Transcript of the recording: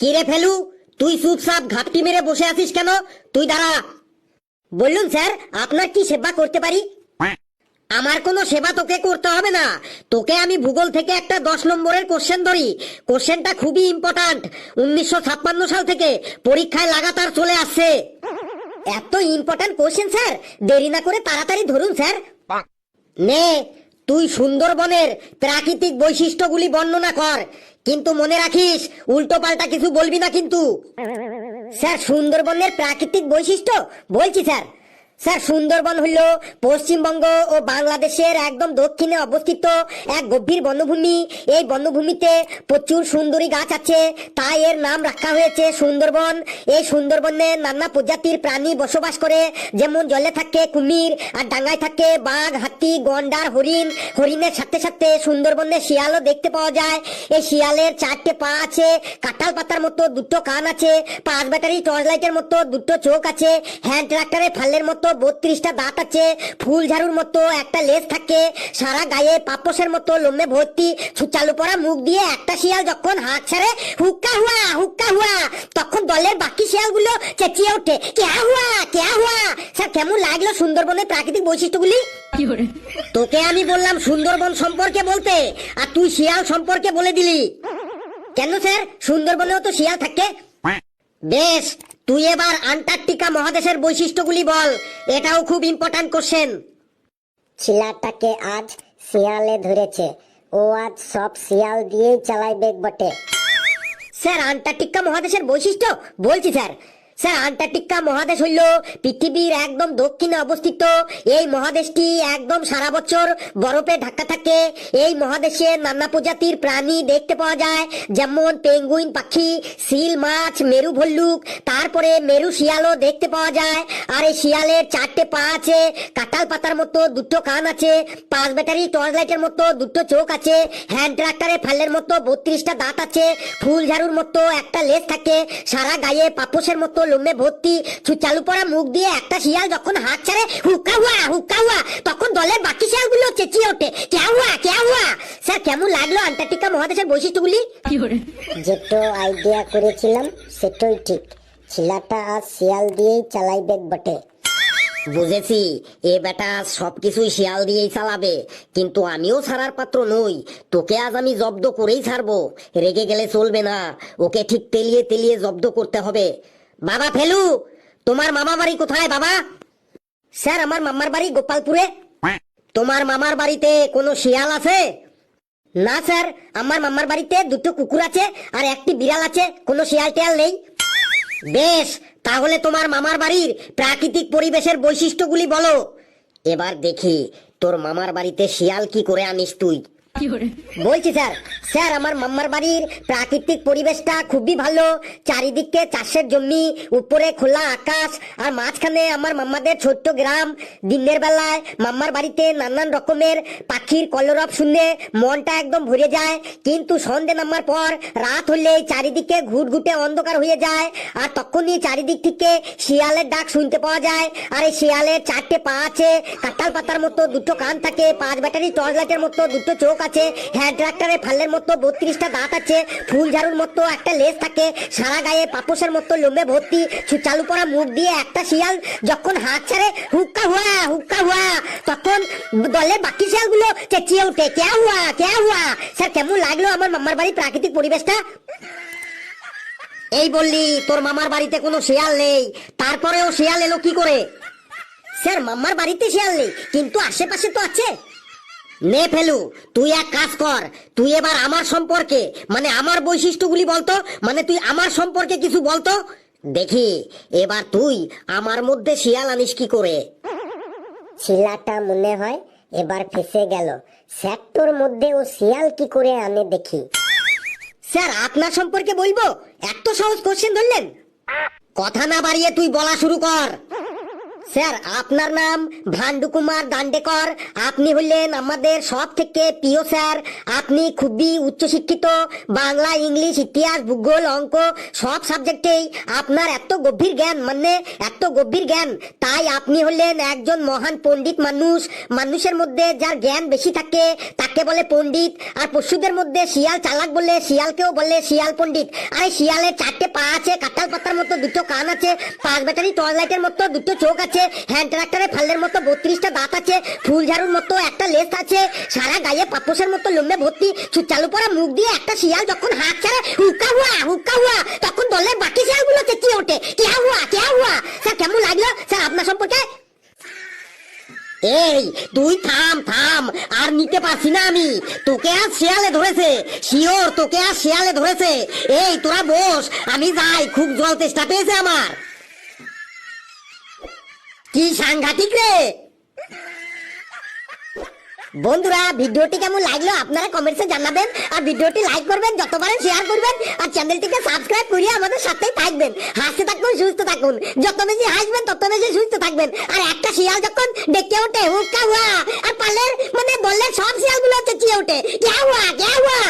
কিরে ফেলু তুই চুপচাপ ঘাপটি মেরে বসে আছিস কেন? তুই দাঁড়া। বললুন স্যার আপনার কি সেবা করতে পারি? আমার কোনো সেবা তোকে করতে হবে না। তোকে আমি ভূগোল থেকে একটা দশ নম্বরের কোশ্চেন ধরি। কোশ্চেনটা খুবই ইম্পর্ট্যান্ট উনিশশো ছাপ্পান্ন সাল থেকে পরীক্ষায় লাগাতার চলে আসছে। এত ইম্পর্ট্যান্ট কোশ্চেন স্যার। দেরি না করে তাড়াতাড়ি ধরুন স্যার। নে তুই সুন্দরবনের প্রাকৃতিক বৈশিষ্ট্যগুলি বর্ণনা কর, কিন্তু মনে রাখিস, উল্টো পাল্টা কিছু বলবি না কিন্তু। স্যার, সুন্দরবনের প্রাকৃতিক বৈশিষ্ট্য বলছি, স্যার। স্যার, সুন্দরবন হইল পশ্চিমবঙ্গ ও বাংলাদেশের একদম দক্ষিণে অবস্থিত এক গভীর বনভূমি। এই বনভূমিতে প্রচুর সুন্দরী গাছ আছে। তাই এর নাম রাখা হয়েছে সুন্দরবন। এই সুন্দরবনে নানা প্রজাতির প্রাণী বসবাস করে। যেমন জলে থাকে কুমির, আর ডাঙ্গায় থাকে বাঘ, হাতি, গন্ডার, হরিণ। হরিণের সাথে সাথে সুন্দরবনে শিয়ালও দেখতে পাওয়া যায়। এই শিয়ালের চারটে পা আছে, কাঁঠাল পাতার মতো দুটো কান আছে, পাঁচ ব্যাটারি টর্চ লাইটের মতো দুটো চোখ আছে, হ্যান্ড ট্রাক্টরে ফালের মতো বত্রিশটা দাঁত আছে ফুল ঝাড়ুর মতো একটা লেজ থাকে সারা গায়ে পাপসের মতো লোমে ভর্তি মুখ দিয়ে একটা শিয়াল যখন হাত ছাড়ে হুক্কা হুয়া হুক্কা হুয়া তখন দলের বাকি শিয়ালগুলো চেঁচিয়ে ওঠে কেয়া হুয়া কেয়া হুয়া? স্যার কেমন লাগল সুন্দরবনের প্রাকৃতিক বৈশিষ্ট্যগুলি? তোকে আমি বললাম সুন্দরবন সম্পর্কে বলতে আর তুই শিয়াল সম্পর্কে বলে দিলি। কেন স্যার? সুন্দরবনেও তো শিয়াল থাকে। বেশ তুই এবার আন্টার্কটিকা মহাদেশের বৈশিষ্ট্যগুলি বল। এটাও খুব ইম্পর্ট্যান্ট কোশ্চেন শিলাটাকে আজ শিয়ালে ধরেছে। ও আজ সব শিয়াল দিয়েই চালাইবে বটে। স্যার আন্টার্কটিকা মহাদেশের বৈশিষ্ট্য? বলছি স্যার। স্যার আন্টার্কটিকা মহাদেশ হইল। পৃথিবীর একদম দক্ষিণে অবস্থিত। এই মহাদেশটি একদম সারা বছর বরফে ঢাকা থাকে। এই মহাদেশে নানা প্রজাতির প্রাণী দেখতে পাওয়া যায়। যেমন পেঙ্গুইন পাখি সিল মাছ, মেরু ভল্লুক, তারপরে মেরু শিয়ালও দেখতে পাওয়া যায়। আর এই শিয়ালের চারটে পা আছে, কাঁঠাল পাতার মতো দুটো কান আছে, পাঁচ ব্যাটারি টর্চ লাইটের মতো দুটো চোখ আছে, হ্যান্ড ট্রাক্টরে ফালের মতো বত্রিশটা দাঁত আছে, ফুল ঝাড়ুর মতো একটা লেজ থাকে, সারা গায়ে পাপোশের মতো লোমে ভর্তি। চালু পড়া মুখ দিয়ে একটা শিয়াল যখন হাত ছাড়ে হুক্কা হুয়া হুক্কা হুয়া তখন দলের বাকি শিয়ালগুলো চেঁচিয়ে ওঠে। কেয়া হুয়া কেয়া হুয়া? স্যার কেমন লাগল আন্টার্কটিকা মহাদেশের বৈশিষ্ট্যগুলি? যেটো আইডিয়া করেছিলাম সেটাই ঠিক। ছিলাটা আজ শিয়াল দিয়েই চালাইবে বটে। বুঝেছি এ বেটা সবকিছুই শিয়াল দিয়েই চালাবে। কিন্তু আমিও ছাড়ার পাত্র নই। তোকে আজ আমি জব্দ করেই ছাড়বো। রেগে গেলে চলবে না। ওকে ঠিক তেলিয়ে তেলিয়ে জব্দ করতে হবে। বাবা ফেলু তোমার মামা বাড়ি কোথায় বাবা? স্যার আমার মামার বাড়ি গোপালপুরে। তোমার মামার বাড়িতে কোনো শিয়াল আছে? না স্যার আমার মামার বাড়িতে দুটো কুকুর আছে আর একটি বিড়াল আছে কোনো শিয়াল টিয়াল নেই। বেশ তাহলে তোমার মামার বাড়ির প্রাকৃতিক পরিবেশের বৈশিষ্ট্যগুলি বলো। এবার দেখি তোর মামার বাড়িতে শিয়াল কি করে আনিস তুই? বলছি স্যার স্যার, আমার মাম্মার বাড়ির প্রাকৃতিক পরিবেশটা খুবই ভালো। চারিদিকে চাষের জমি, উপরে খোলা আকাশ, আর মাঝখানে আমার মাম্মাদের ছোট্ট গ্রাম। দিনের বেলায় মাম্মার বাড়িতে নানান রকমের পাখির কলরব শুনে মনটা একদম ভরে যায়। কিন্তু সন্ধে নামার পর রাত হলে চারিদিকে ঘুটঘুটে অন্ধকার হয়ে যায়, আর তখনই চারিদিক থেকে শিয়ালের ডাক শুনতে পাওয়া যায়। আর এই শিয়ালের চারটে পা আছে, কাঁঠাল পাতার মতো দুটো কান থাকে, পাঁচ ব্যাটারি টর্চ লাইটের মতো দুটো চোখ ফালের মতো বত্রিশটা দাঁত আছে। ফুল ঝাড়ুর মতো একটা লেজ থাকে। সারা গায়ে পাপোশের মতো ভর্তি। চালু পড়া মুখ দিয়ে একটা শিয়াল যখন হাত ছাড়ে, হুক্কা হুয়া হুক্কা হুয়া। তখন দলের বাকি শিয়ালগুলো চেঁচিয়ে হুয়া হুয়া? স্যার, কেমন লাগল আমার বাড়ির প্রাকৃতিক পরিবেশটা? এই বললি, তোর মামার বাড়িতে কোনো শিয়াল নেই। তারপরেও শিয়াল এলো কি করে? স্যার, মামার বাড়িতে শিয়াল নেই, কিন্তু আশেপাশে তো আছে। নে ফেলু তুই এক কাজ কর তুই এবার আমার সম্পর্কে মানে আমার বৈশিষ্ট্যগুলি বলতো মানে তুই আমার সম্পর্কে কিছু বলতো? দেখি এবার তুই আমার মধ্যে শিয়াল আনিস কি করে? ছিলাটা মনে হয় এবার ফেসে গেল। সেক্টর মধ্যে ও শিয়াল কি করে আনে দেখি। স্যার আপনার সম্পর্কে বলব? এত সহজ কোশ্চেন ধরলেন। কথা না বাড়িয়ে তুই বলা শুরু কর। স্যার, আপনার নাম ভান্ডু কুমার দান্ডেকর। আপনি হলেন আমাদের সব থেকে প্রিয় স্যার। আপনি খুবই উচ্চশিক্ষিত, বাংলা, ইংলিশ, ইতিহাস, ভূগোল, অঙ্ক, সব সাবজেক্টেই আপনার এত গভীর জ্ঞান মানে এত গভীর জ্ঞান। তাই আপনি হলেন একজন মহান পণ্ডিত মানুষ। মানুষের মধ্যে যার জ্ঞান বেশি থাকে, তাকে বলে পণ্ডিত। আর পশুদের মধ্যে শিয়াল চালাক বলে, শিয়ালকেও বলে শিয়াল পণ্ডিত। আর শিয়ালের চারটে পা আছে, কাঁঠাল পাতার মতো দুটো কান আছে, পাঁচ ব্যাটারি টর্চ লাইটের মতো দুটো চোখ আছে। হ্যান্ড ট্রাক্টরের ফালের মতো বত্রিশটা দাঁত আছে, ফুল ঝাড়ুর মতো একটা লেস আছে, সারা গায়ে পাপোশের মতো লম্বে ভর্তি চালু পড়া মুখ দিয়ে একটা শিয়াল যখন হাত ছাড়ে, হুকা হুয়া হুকা হুয়া, তখন দলের বাকি শিয়ালগুলো চেঁচিয়ে ওঠে কেয়া হুয়া কেয়া হুয়া? স্যার, কেমন লাগল? স্যার, আপনার সম্পর্কে? এই, তুই থাম থাম, আর নিতে পারছি না আমি। তোকে আর শেয়ালে ধরেছে, শিওর তোকে আর শেয়ালে ধরেছে। এই, তোরা বস, আমি যাই, খুব জল তেষ্টা পেয়েছে আমার। কি সাংঘাতিক রে? বন্ধুরা, ভিডিওটি কেমন লাগল আপনারা কমেন্টসে জানাবেন আর ভিডিওটি লাইক করবেন যত পারেন শেয়ার করবেন আর চ্যানেলটিকে সাবস্ক্রাইব করিয়ে আমাদের সাথেই থাকবেন। হাসতে থাকুন, সুস্থ থাকুন। যত বেশি হাসবেন, তত বেশি সুস্থ থাকবেন। আর একটা শিয়াল যখন ডেকে ওঠে, হুক্কা হুয়া, আর পালের মানে বললে সব শিয়ালগুলো চেঁচিয়ে ওঠে। কে হুয়া কে হুয়া?